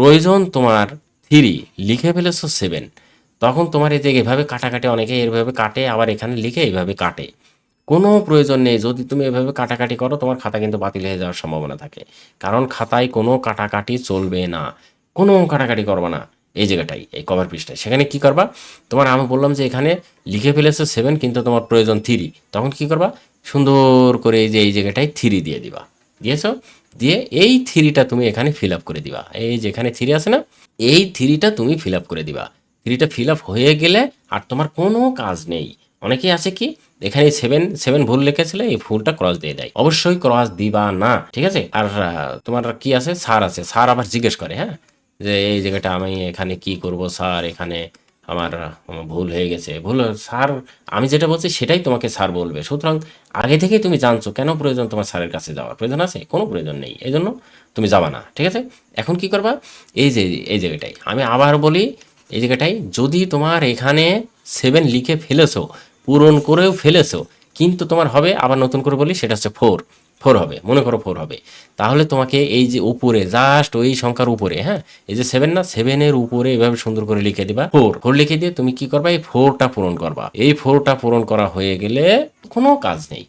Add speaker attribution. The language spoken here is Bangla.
Speaker 1: প্রয়োজন তোমার থ্রি, লিখে ফেলেছো সেভেন তখন তোমার যে এভাবে কাটাকাটি অনেকে এভাবে কাটে, আবার এখানে লিখে এইভাবে কাটে। কোনো প্রয়োজন নেই, যদি তুমি এভাবে কাটাকাটি করো, তোমার খাতা কিন্তু বাতিল হয়ে যাওয়ার সম্ভাবনা থাকে। কারণ খাতায় কোনো কাটাকাটি চলবে না। কোনো কাটাকাটি করবে না এই জায়গাটাই এই কভার পৃষ্ঠায় সেখানে কি করবা? তোমার আমি বললাম যে এখানে লিখে ফেলেছো সেভেন কিন্তু তোমার প্রয়োজন থ্রি। তখন কি করবা? সুন্দর করে এই যে, এই জায়গাটায় থ্রি দিয়ে দিবা। দিয়েছ? দিয়ে এই থ্রিটা তুমি এখানে ফিল আপ করে দিবা। এই যেখানে থ্রি আছে না, এই থ্রিটা তুমি ফিল আপ করে দিবা। থ্রিটা ফিল আপ হয়ে গেলে আর তোমার কোনো কাজ নেই। অনেকেই আছে কি, এখানে সেভেন সেভেন ভুল লিখেছিলে, এই ফুলটা ক্রস দিয়ে দেয়। অবশ্যই ক্রস দিবা না, ঠিক আছে? আর তোমার কি আছে? সার আছে। সার আবার জিজ্ঞেস করে হ্যাঁ? যে এই জায়গাটা আমি এখানে কি করব, স্যার এখানে আমার ভুল হয়ে গেছে। ভুল স্যার আমি যেটা বলছি সেটাই তোমাকে স্যার বলবে। সুতরাং আগে থেকে তুমি জানছো কেন প্রয়োজন তোমার স্যারের কাছে যাওয়ার। প্রয়োজন আছে? কোনো প্রয়োজন নেই। এই জন্য তুমি যাবা না, ঠিক আছে? এখন কি করবা? এই যে, এই জায়গাটাই। আমি আবার বলি, এই জায়গাটাই, যদি তোমার এখানে সেভেন লিখে ফেলেছো, পূরণ করেও ফেলেছো কিন্তু তোমার হবে, আবার নতুন করে বলি, সেটা হচ্ছে ফোর। ফোর হবে, মনে করো ফোর হবে। তাহলে তোমাকে এই যে উপরে জাস্ট ওই সংখ্যার উপরে হ্যাঁ? এই যে সেভেন না সেভেনের উপরে এভাবে সুন্দর করে লিখে দিবা। ফোর ফোর লিখে দিয়ে তুমি কি করবা? এই ফোরটা পূরণ করবা। এই ফোরটা পূরণ করা হয়ে গেলে কোনো কাজ নেই।